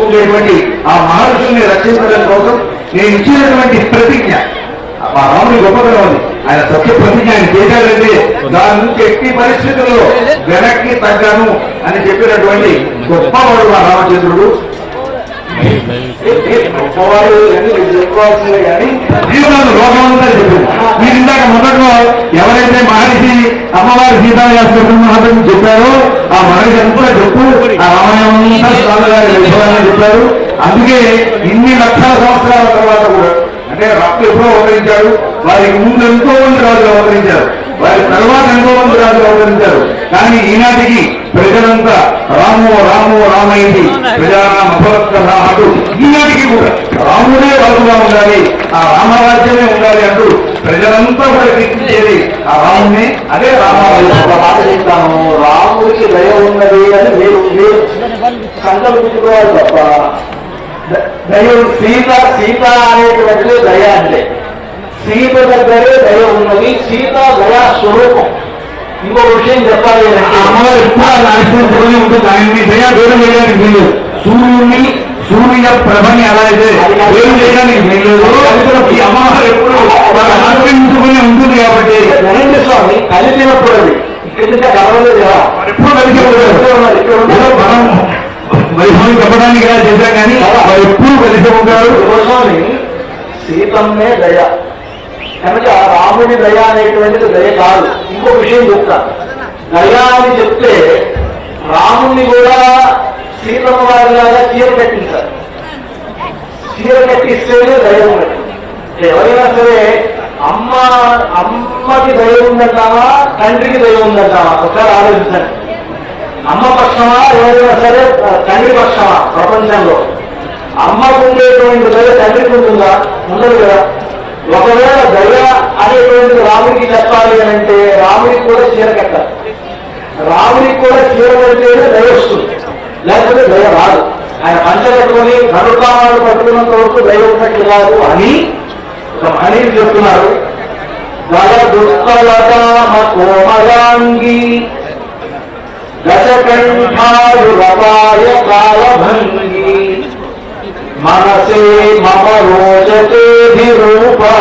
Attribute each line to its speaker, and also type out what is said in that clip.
Speaker 1: ఉండేటువంటి ఆ మహర్షుల్ని రక్షించడం కోసం నేను ఇచ్చినటువంటి ప్రతిజ్ఞ. మా రాముడి గొప్పతనం ఉంది ఆయన సత్య ప్రతిజ్ఞ ఆయన చేశాడంటే దాని నుంచి ఎట్టి పరిస్థితుల్లో వెనక్కి తగ్గాను అని చెప్పినటువంటి గొప్పవాడు మా రామచంద్రుడు. గొప్పవాడు చెప్పుకోవాల్సిందే కానీ జీవనాలు లోకమంతా చెప్పింది మీరు ఇందాక మొదట్లో ఎవరైతే మహర్షి అమ్మవారి సీతాయాస్కరం మహత్వం చెప్పారో ఆ మహర్షి అంతా చెప్పు ఆ రామాయణం అంతా స్వామివారి విషయాన్ని చెప్పారు. అందుకే ఇన్ని లక్షల సంవత్సరాల తర్వాత కూడా అంటే రక్త ఎప్పుడో అవతరించాడు వారికి ముందు ఎంతో మంది రాజులు అవతరించారు వారి తర్వాత ఎంతో మంది రాజులు అవతరించారు. కానీ ఈనాటికి ప్రజలంతా రామో రామో రామయ్యి ప్రజానామ అంటూ ఈనాటికి కూడా రాముడే రాజుగా ఉండాలి ఆ రామరాజ్యమే ఉండాలి అంటూ ప్రజలంతా కూడా కీర్తించేది ఆ రాముని అదే రామరాజ్యం
Speaker 2: చెప్తాను రాముడికి దయ ఉన్నది అని మీరు మీరు సంకల్పించుకోవాలి తప్ప దయ సీత సీత అనేటువంటి దయ అంటే. సీత దగ్గరే దయ ఉన్నది సీత దయా స్వరూపం. ఇంకో విషయం చెప్పాలి
Speaker 1: ఎప్పుడు ఉంటుంది ఆయన్ని దయా దూరం చేయడానికి వీలు సూర్యుని సూర్య ప్రభని అలా అయితే వేరు చేయడానికి వీలు ఈ అమ్మవారు ఎప్పుడు ఉంటుంది కాబట్టి.
Speaker 2: నరేంద్ర స్వామి కలిపినప్పుడు కదా?
Speaker 1: మనం వైభవం చెప్పడానికి ఇలా చేశాం కానీ వారు ఎప్పుడు కలిసి ఉంటారు.
Speaker 2: సీతమ్మే దయ. కనుక రాముడి దయ అనేటువంటిది దయ కాదు. ఇంకో విషయం చెప్తా. దయ అని చెప్తే రాముణ్ణి కూడా సీతమ్మ వారి లాగా చీర కట్టించారు చీర కట్టిస్తేనే దయ ఎవరైనా సరే అమ్మ అమ్మకి దయ ఉందంటావా? తండ్రికి దయ ఉందంటావా? ఒకసారి ఆలోచించండి. అమ్మ పక్షమా? ఎవరైనా సరే తండ్రి పక్షమా ప్రపంచంలో? అమ్మకు ఉండేటువంటి దయ తండ్రికి ఉంటుందా? ఉండదు కదా. ఒకవేళ దయ అనేటువంటిది రాముడికి చెప్పాలి అని అంటే రాముడికి కూడా చీర కట్టాలి. రాముడికి కూడా చీర కడితేనే దయ వస్తుంది. లేకపోతే దయ రాదు. ఆయన పంచ కట్టుకొని కనుకామాలు పట్టుకున్నంత వరకు దయ ఉన్నట్లు కాదు అని ఒక మహనీయులు చెప్తున్నారు. गलदुत्तलतामकोमलाङ्गी दशकण्ठायुरपाय कालभङ्गी मनसे मम रोचतेऽभिरूपा